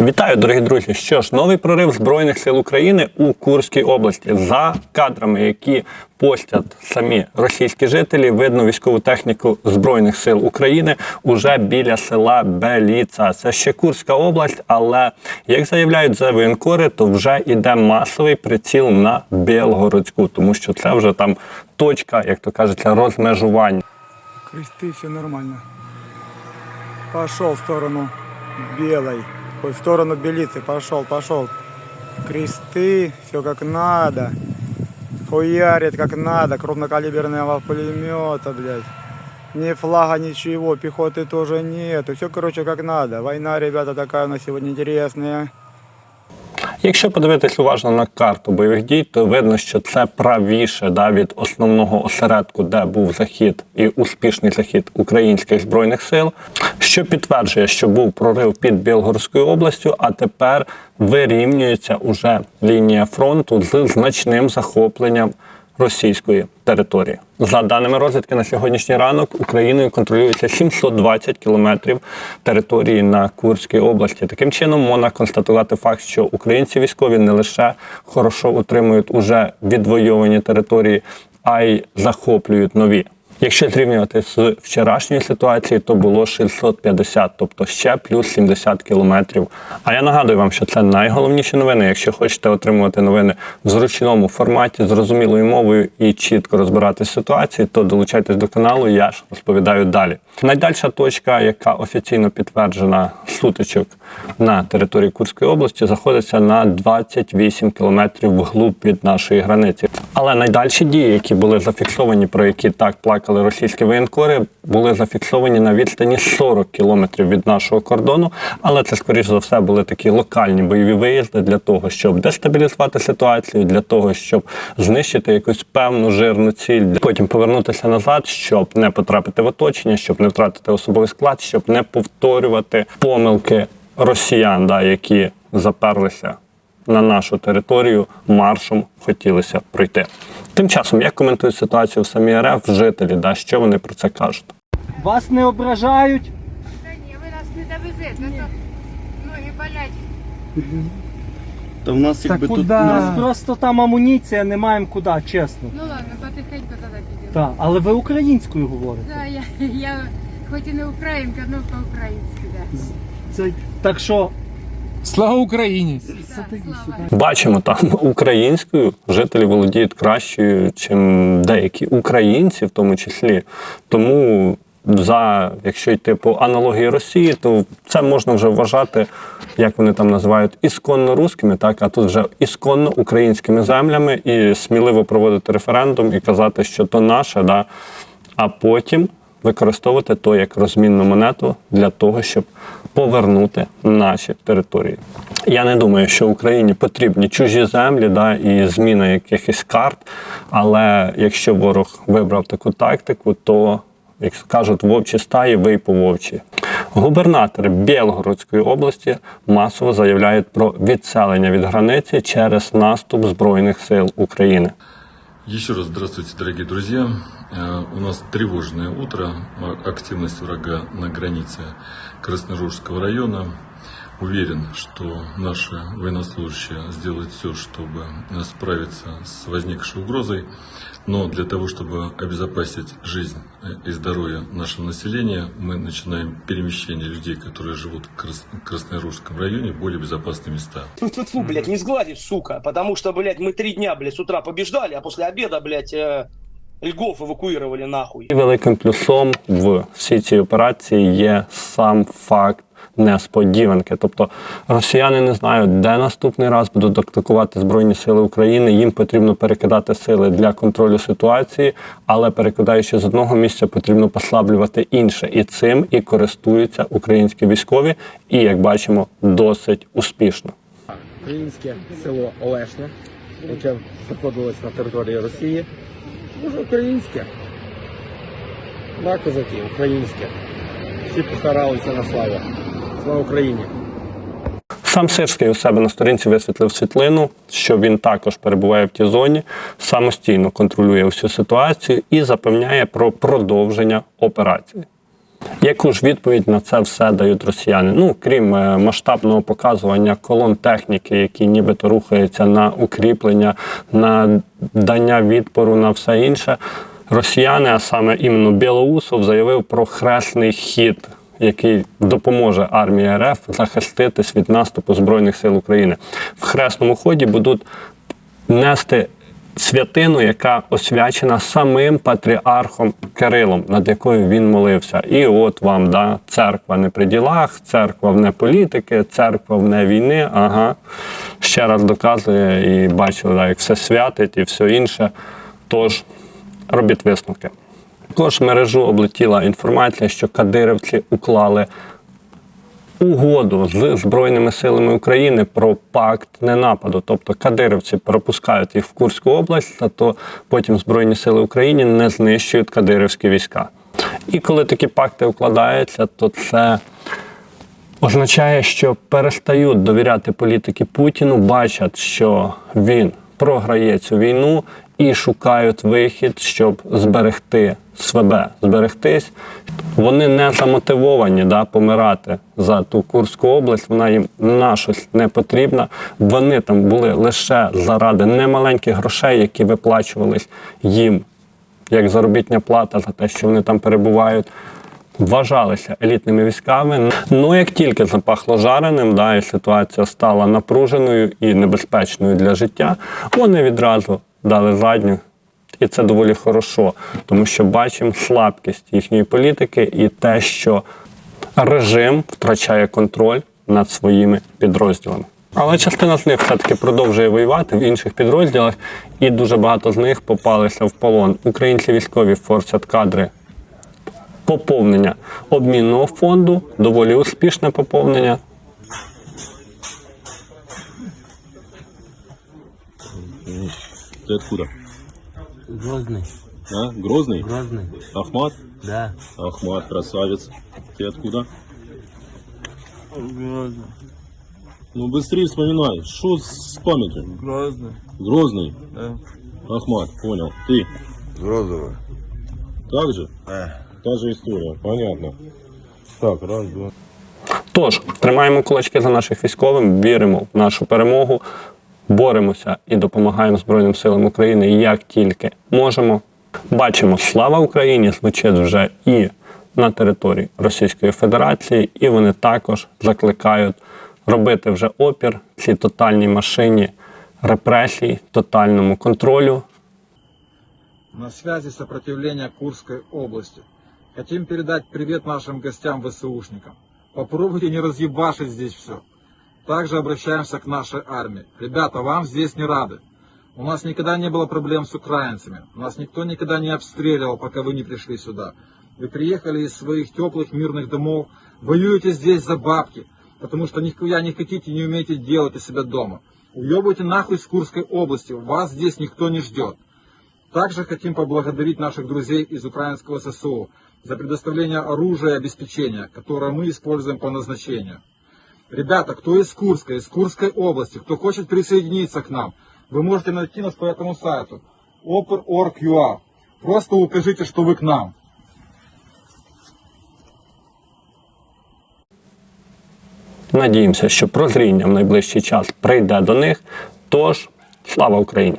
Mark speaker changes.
Speaker 1: Вітаю, дорогі друзі! Що ж, новий прорив Збройних сил України у Курській області. За кадрами, які постять самі російські жителі, видно військову техніку Збройних сил України уже біля села Беліца. Це ще Курська область, але як заявляють за воєнкори, то вже йде масовий приціл на Білгородську, тому що це вже там точка, як то кажеться, розмежування.
Speaker 2: Кресты, все нормально. Пошел в сторону белой. Ой, в сторону белицы. Пошел, пошел. Кресты, все как надо. Хуярит как надо. Крупнокалиберного пулемета, блядь. Ни флага, ничего. Пехоты тоже нету. Все, короче, как надо. Война, ребята, такая у нас сегодня интересная.
Speaker 1: Якщо подивитись уважно на карту бойових дій, то видно, що це правіше да, від основного осередку, де був захід і успішний захід українських збройних сил, що підтверджує, що був прорив під Білгородською областю, а тепер вирівнюється уже лінія фронту з значним захопленням російської території. За даними розвідки на сьогоднішній ранок Україною контролюється 720 кілометрів території на Курській області. Таким чином можна констатувати факт, що українці військові не лише хорошо утримують уже відвойовані території, а й захоплюють нові. Якщо зрівнювати з вчорашньою ситуацією, то було 650, тобто ще плюс 70 кілометрів. А я нагадую вам, що це найголовніші новини. Якщо хочете отримувати новини в зручному форматі, зрозумілою мовою і чітко розбирати ситуацію, то долучайтесь до каналу. Я ж розповідаю далі. Найдальша точка, яка офіційно підтверджена сутичок на території Курської області, знаходиться на 28 кілометрів вглуб від нашої границі. Але найдальші дії, які були зафіксовані, про які так плакали російські воєнкори, були зафіксовані на відстані 40 кілометрів від нашого кордону. Але це, скоріш за все, були такі локальні бойові виїзди для того, щоб дестабілізувати ситуацію, для того, щоб знищити якусь певну жирну ціль, потім повернутися назад, щоб не потрапити в оточення, щоб не втратити особовий склад, щоб не повторювати помилки росіян, да, які заперлися на нашу територію маршом хотілося пройти. Тим часом, як коментують ситуацію в самій РФ жителі, да, що вони про це кажуть?
Speaker 3: Вас не ображають?
Speaker 4: Та ні, ви нас не довезете, а то ноги болять.
Speaker 5: Та в нас якби тут
Speaker 3: У нас просто там амуніція, не маємо куди, чесно.
Speaker 4: Ну ладно, потихеньку тоді підемо.
Speaker 3: Так, але ви українською говорите.
Speaker 4: Да, я, я хоч і не українка, але по-українськи, да.
Speaker 3: Це, так що
Speaker 6: Слава Україні!
Speaker 1: Бачимо там українською жителі володіють кращою, чим деякі українці, в тому числі. Тому за якщо йти по аналогії Росії, то це можна вже вважати, як вони там називають, ісконно руськими, так а тут вже ісконно українськими землями, і сміливо проводити референдум і казати, що то наше, да, а потім використовувати то як розмінну монету для того, щоб повернути наші території. Я не думаю, що Україні потрібні чужі землі да, і зміна якихось карт. Але якщо ворог вибрав таку тактику, то як кажуть, вовчі стаї, вий по вовчі. Губернатори Білгородської області масово заявляють про відселення від границі через наступ Збройних сил України.
Speaker 7: Еще раз здравствуйте, дорогие друзья. Э, У нас тревожное утро. А- Активность врага на границе Краснорожского района. Уверен, что наши военнослужащие сделают все, чтобы справиться с возникшей угрозой. Но для того, чтобы обезопасить жизнь э, и здоровье нашего населения, мы начинаем перемещение людей, которые живут в Крас- Краснорожском районе, в более безопасные места.
Speaker 8: Фу, блядь, не сгладить, сука. Потому что, блядь, мы три дня, блядь, с утра побеждали, а после обеда, блядь, э, льгов эвакуировали нахуй.
Speaker 1: І великим плюсом в всій цій операції є сам факт несподіванки. Тобто росіяни не знають, де наступний раз будуть атакувати Збройні Сили України. Їм потрібно перекидати сили для контролю ситуації, але перекидаючи з одного місця, потрібно послаблювати інше. І цим і користуються українські військові, і як бачимо, досить успішно.
Speaker 9: українське село Олешня, яке знаходилось на території Росії. Дуже українське. Да, козаки, українське. Всі постаралися на славу. Слава Україні!
Speaker 1: Сам Сирський у себе на сторінці висвітлив світлину, що він також перебуває в тій зоні, самостійно контролює всю ситуацію і запевняє про продовження операції. Яку ж відповідь на це все дають росіяни? Ну, крім е, масштабного показування колон техніки, які нібито рухаються на укріплення, на дання відпору на все інше. Росіяни, а саме іменно Білоусов, заявив про хресний хід, який допоможе армії РФ захиститись від наступу Збройних сил України. В хресному ході будуть нести святину, яка освячена самим патріархом Кирилом, над якою він молився. І от вам да, церква не при ділах, церква вне політики, церква вне війни. Ага. Ще раз доказує і бачили, да, як все святить і все інше. Тож робіть висновки. Також мережу облетіла інформація, що кадирівці уклали угоду з Збройними силами України про пакт ненападу. Тобто кадирівці пропускають їх в Курську область, зато потім Збройні сили України не знищують кадирівські війська. І коли такі пакти укладаються, то це означає, що перестають довіряти політики Путіну, бачать, що він програє цю війну і шукають вихід, щоб зберегти себе, зберегтись. Вони не замотивовані да, помирати за ту Курську область. Вона їм на щось не потрібна. Вони там були лише заради немаленьких грошей, які виплачувались їм як заробітня плата за те, що вони там перебувають. Вважалися елітними військами. Ну як тільки запахло жареним, да, і ситуація стала напруженою і небезпечною для життя, вони відразу дали задню. І це доволі хорошо, тому що бачимо слабкість їхньої політики і те, що режим втрачає контроль над своїми підрозділами. Але частина з них все-таки продовжує воювати в інших підрозділах, і дуже багато з них попалися в полон. Українці військові форсять кадри поповнення обмінного фонду, доволі успішне поповнення.
Speaker 5: Ты откуда?
Speaker 3: Грозний,
Speaker 5: А? Грозный?
Speaker 3: грозний,
Speaker 5: Ахмат?
Speaker 3: да.
Speaker 5: Ахмат, красавец. Ты откуда?
Speaker 3: Грозний,
Speaker 5: Ну быстрее вспоминай. Что с памятью?
Speaker 3: грозний,
Speaker 5: Грозный?
Speaker 3: да.
Speaker 5: Ахмат, понял. Ты?
Speaker 10: Грозово.
Speaker 5: Так же?
Speaker 10: Э.
Speaker 5: Та же история, понятно. Так, раз, два.
Speaker 1: Тож тримаємо кулачки за наших військових, віримо в нашу перемогу, боремося і допомагаємо Збройним силам України як тільки можемо. Бачимо, слава Україні звучить вже і на території Російської Федерації, і вони також закликають робити вже опір цій тотальній машині репресій, тотальному контролю.
Speaker 11: На связи сопротивления Курской области. Хотим передать привет нашим гостям ВСУшникам. Попробуйте не разъебашить здесь все. Также обращаемся к нашей армии. Ребята, вам здесь не рады. У нас никогда не было проблем с украинцами. Нас никто никогда не обстреливал, пока вы не пришли сюда. Вы приехали из своих теплых мирных домов, воюете здесь за бабки, потому что нихуя не хотите, не умеете делать у себя дома. Уебывайте нахуй с Курской области, вас здесь никто не ждет. Также хотим поблагодарить наших друзей из украинского ССУ за предоставление оружия и обеспечения, которое мы используем по назначению. Ребята, кто из Курска, из Курской области, кто хочет присоединиться к нам, вы можете найти нас по этому сайту oper.org.ua. Просто укажите, что вы к нам.
Speaker 1: Надіємося, що прозріння в найближчий час прийде до них. Тож, слава Україні!